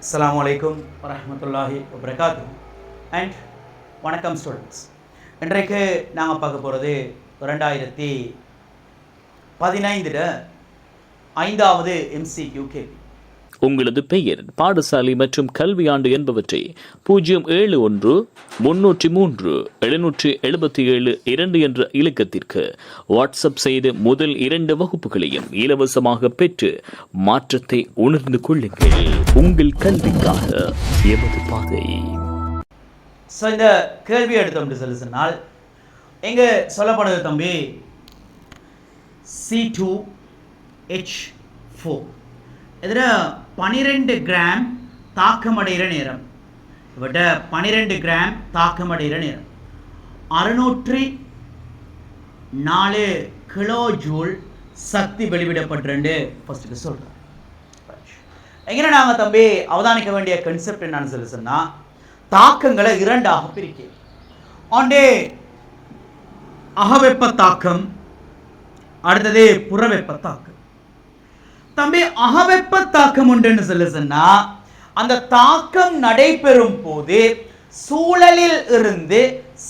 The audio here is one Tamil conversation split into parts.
அஸ்லாம் வலைக்கும் வரமத்துல்லாஹி வபரகாத்து அண்ட் வணக்கம் ஸ்டூடெண்ட்ஸ் இன்றைக்கு நாங்கள் பார்க்க போகிறது ரெண்டாயிரத்தி பதினைந்தில் ஐந்தாவது எம்சிக்யூ கேள்வி உங்களது பெயர் பாடசாலை மற்றும் கல்வியாண்டு என்பவற்றை பூஜ்ஜியம் ஏழு ஒன்று முன்னூற்றி மூன்று எழுநூற்றி எழுபத்தி ஏழு இரண்டு என்ற இலக்கத்திற்கு வாட்ஸ்அப் செய்து முதல் இரண்டு வகுப்புகளையும் இலவசமாக பெற்று மாற்றத்தை உணர்ந்து கொள்ளுங்கள். உங்கள் கல்விக்காக எமது பாதை. ஸோ இந்த கேள்வி எடுத்தோம் சொல்லி சொன்னால் எங்கே சொல்லப்படுது தம்பி? சி டூ ஹெச் ஃபோர் இதில் பனிரெண்டு கிராம் தாக்கமடைகிற நேரம். இவட்ட பனிரெண்டு கிராம் தாக்கமடைகிற நேரம். அறுநூற்றி நாலு கிலோ ஜூல் சக்தி வெளிவிடப்படுறேன்னு ஃபர்ஸ்ட்டுக்கு சொல்கிறேன் எங்கே நாங்கள் தம்பி அவதானிக்க வேண்டிய கன்செப்ட் என்னன்னு சொல்லி சொன்னால் தாக்கங்களை இரண்டாக பிரிக்க. ஒன்றே அகவெப்ப தாக்கம் அடுத்தது புறவெப்ப தாக்கம். தம்பி அகவெப்ப தாக்கம் உண்டுன்னு சொல்லி சொன்னா அந்த தாக்கம் நடைபெறும் போது சூழலில் இருந்து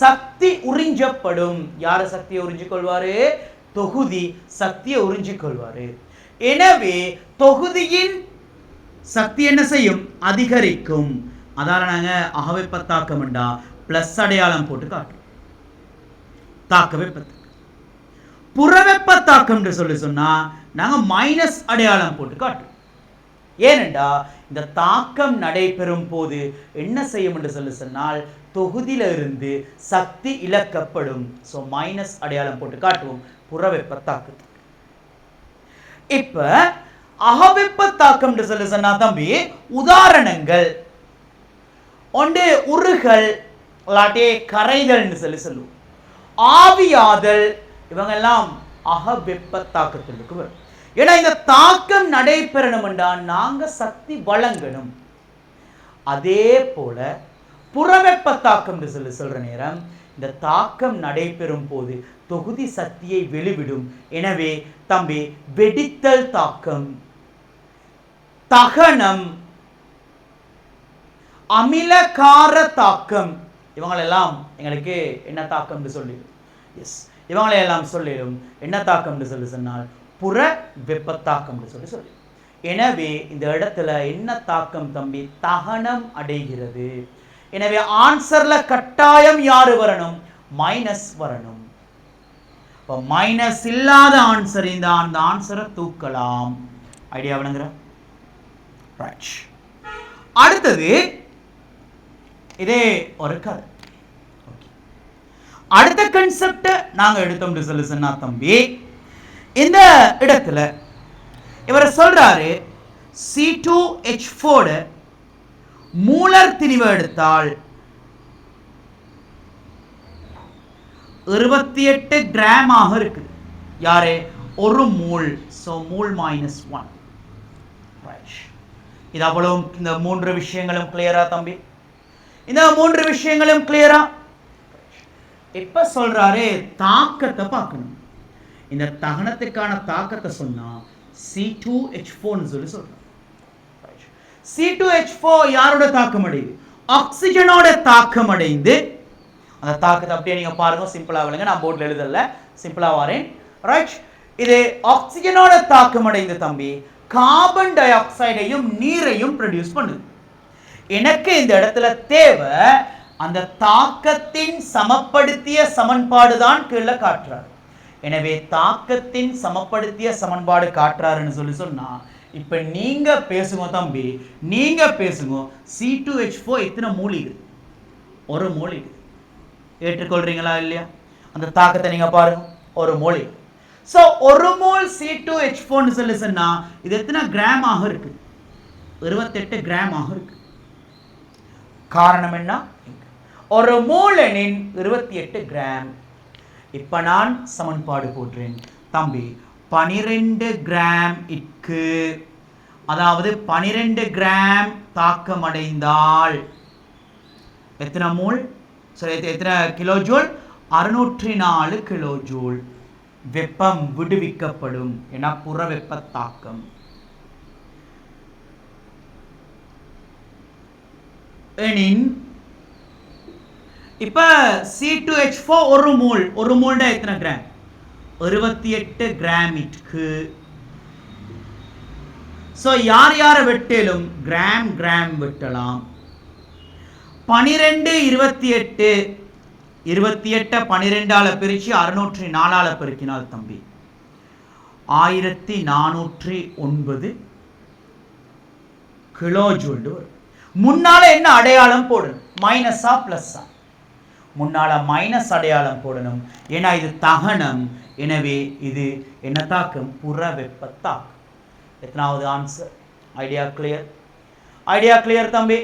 சக்தி உறிஞ்சப்படும். யார சக்தியை உறிஞ்சிக்கொள்வாரு? தொகுதி சக்தியை உறிஞ்சிக்கொள்வாரு. எனவே தொகுதியின் சக்தி என்ன செய்யும்? அதிகரிக்கும். அதால நாங்க அகவெப்ப தாக்கம்ண்டா பிளஸ் அடையாளம் போட்டு காட்டுறோம். தாக்க புறவெப்ப தாக்கம்னு சொல்லி சொன்னா நாங்க மைனஸ் அடையாளம் போட்டு காட்டுவோம் ஏனெண்டா இந்த தாக்கம் நடைபெறும் போது என்ன செய்யும் என்று சொல்லி சொன்னால் தொகுதியில இருந்து சக்தி இழக்கப்படும். ஸோ மைனஸ் அடையாளம் போட்டு காட்டுவோம் புறவெப்ப தாக்கம் இப்ப அகவெப்ப தாக்கம் என்று சொல்லி சொன்னா தம்பி உதாரணங்கள். ஒன்று உருகல் இல்லாட்டி கரைதல்னு சொல்லி சொல்லுவோம். ஆவியாதல் இவங்கெல்லாம் அகவெப்ப தாக்கத்திற்கு வரும். ஏன்னா இந்த தாக்கம் நடைபெறணும் என்றால் நாங்க சக்தி வழங்கணும். அதே போல புறவெப்ப தாக்கம் சொல்லி சொல்ற நேரம் இந்த தாக்கம் நடைபெறும் போது தொகுதி சக்தியை வெளிவிடும். எனவே தம்பி வெடித்தல் தாக்கம் தகனம் அமிலகார தாக்கம் இவங்களெல்லாம் எங்களுக்கு என்ன தாக்கம்னு சொல்லிடும் எஸ் இவங்களையெல்லாம் சொல்லிடும் என்ன தாக்கம்? என்று சொல்லி சொன்னால் புற வெப்பத்தாக்கம்னு சொல்லி சொல்லி. எனவே இந்த இடத்துல என்ன தாக்கம் தம்பி? தகனம் அடைகிறது. எனவே ஆன்சர்ல கட்டாயம் யாரு வரணும்? மைனஸ் வரணும். இப்போ மைனஸ் இல்லாத ஆன்சர் இந்த அந்த ஆன்சரை தூக்கலாம். ஐடியா விளங்குற? ரைட் அடுத்தது இதே ஒரு கதை. அடுத்த கன்செப்ட் நாங்க எடுத்தோம்னு சொல்லி சொன்னா தம்பி. இந்த இடத்துல இவர் சொல்றாரு C two H four molar திணிவு எடுத்தால் இருபத்தி எட்டு கிராமாக இருக்குது. யாரு? ஒரு mole. So mole minus one இது அவ்வளவும் இந்த மூன்று விஷயங்களும் கிளியரா தம்பி? இந்த மூன்று விஷயங்களும் கிளியரா இப்ப சொல்றாரு தாக்கத்தை பார்க்கணும். இந்த தகனத்துக்கான தாக்கத்தை சொன்னா சி டூ ஹெச் ஃபோர்னு சொல்லி சொல்றாரு. சி டூ ஹெச் ஃபோர் யாரோட தாக்கம் அடையுது ஆக்சிஜனோட தாக்கம் அடைந்து அந்த தாக்கத்தை அப்படியே நீங்க பாருங்க சிம்பிளா விளங்க நான் போர்டில் எழுதல. சிம்பிளா வரேன். ரைட் இது ஆக்சிஜனோட தாக்கம் அடைந்து தம்பி கார்பன் டை ஆக்சைடையும் நீரையும் ப்ரொடியூஸ் பண்ணுது. எனக்கு இந்த இடத்துல தேவை அந்த தாக்கத்தின் சமப்படுத்திய சமன்பாடு தான் கீழே காட்டுறாரு. எனவே தாக்கத்தின் சமப்படுத்திய சமன்பாடு காட்டுறாருன்னு சொல்லி சொன்னா இப்ப நீங்க பேசுங்க தம்பி நீங்க பேசுங்க. சி டூ ஹெச் ஃபோ எத்தனை மூலிகை? ஒரு மூலிகை. ஏற்றுக்கொள்றீங்களா இல்லையா? அந்த தாக்கத்தை நீங்க பாருங்க. ஒரு மூலிகை. ஸோ ஒரு மோல் சி டூ ஹெச் ஃபோன்னு சொல்லி சொன்னா இது எத்தனை கிராம் ஆக இருக்கு? இருபத்தெட்டு கிராம் ஆக இருக்கு. காரணம் என்ன? ஒரு மூலனின் இருபத்தி எட்டு கிராம் இப்ப நான் சமன்பாடு போடுறேன். தம்பி பனிரெண்டு கிராம் இக்கு. அதாவது பனிரெண்டு கிராம் தாக்கமடைந்தால் எத்தனை மூல்? சரி எத்தனை கிலோ ஜூல் அறுநூற்றி நாலு கிலோ ஜூல் வெப்பம் விடுவிக்கப்படும் என புற வெப்ப தாக்கம் எனின் இப்போ சி டூ ஹெச் ஃபோர் ஒரு மூல் ஒரு மூல்டா எத்தனை கிராம் இருபத்தி எட்டு கிராமிற்கு ஸோ யார் யாரை வெட்டலும் கிராம் கிராம் வெட்டலாம். பனிரெண்டு இருபத்தி எட்டு. இருபத்தி எட்டை பனிரெண்டால் பிரித்து அறுநூற்றி நாலால பெருக்கினால் தம்பி. ஆயிரத்தி நானூற்றி ஒன்பது கிலோ ஜூல்டு வரும். முன்னால் என்ன அடையாளம் போடு? மைனஸா ப்ளஸ்ஸா முன்னால மைனஸ் அடையாளம் போடணும். ஏன்னா இது தகனம். எனவே இது என்ன தாக்கம் புற வெப்ப எத்தனாவது answer idea clear idea clear தம்பி?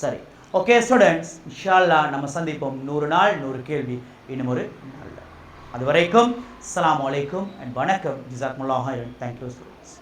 சரி. ஓகே ஸ்டூடெண்ட்ஸ் இன்ஷால்லா நம்ம சந்திப்போம். நூறு நாள் நூறு கேள்வி. இன்னும் ஒரு நாளில். அது வரைக்கும் அஸ்ஸலாமு அலைக்கும் அண்ட் வணக்கம். ஜிசாக்முல்லாஹ் தேங்க்யூ ஸ்டூடெண்ட்ஸ்